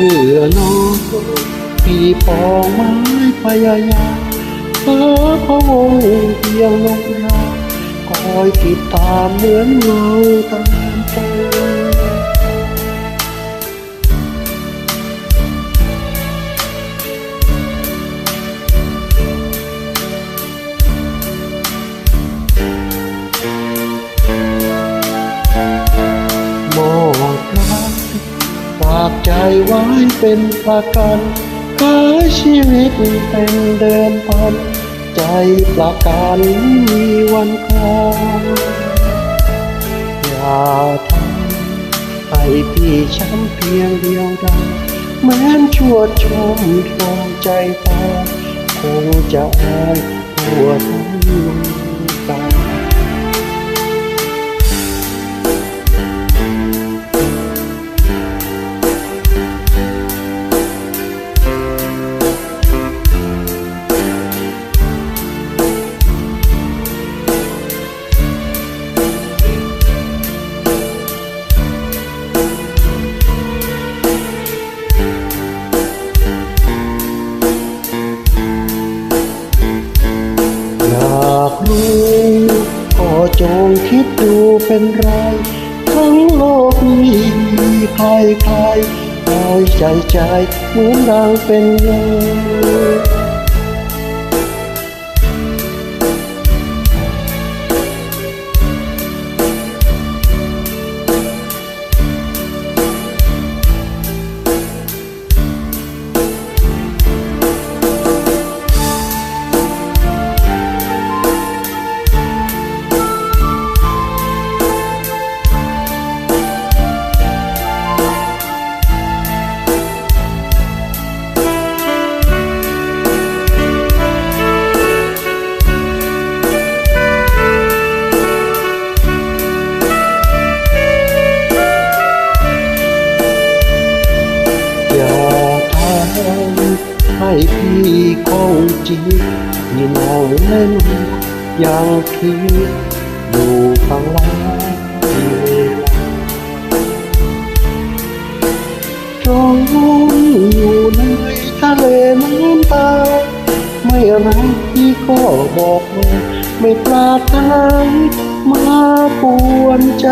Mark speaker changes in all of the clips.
Speaker 1: เหงื่อน้องพี่ปองไม้พยายามเพ้อพะวงเพียงลงนาคอยติดตามเหมือนเงาตาากใจไว้เป็นประกันขายชีวิตเป็นเดิมพัน ใจประกันมีวันคอยอย่าทำให้พี่ช้ำเพียงเดียวดายแม้นชั่วชมทวงใจตาคงจะอายทั่วทั้งว รู้ก็จงคิดดูเป็นไร ทั้งโลกนี้มีใครใครเอาใจใจเหมือนดังเป็นเงาอย พี่คงจริงที่นองเล่นยังคิดอยู่ข้างหล่างเวลาจมอยู่ในทะเลน้ำตา ไม่รักพี่ก็บอกเลยไม่ปรารถนามาปวนใจ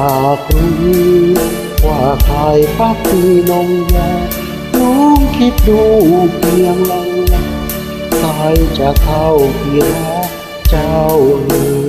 Speaker 1: ากรู้ว่าใครพักคือนงยาน้องคิดดูเพียงลังใครจะเข้าเพียงเจ้าเอ๋ย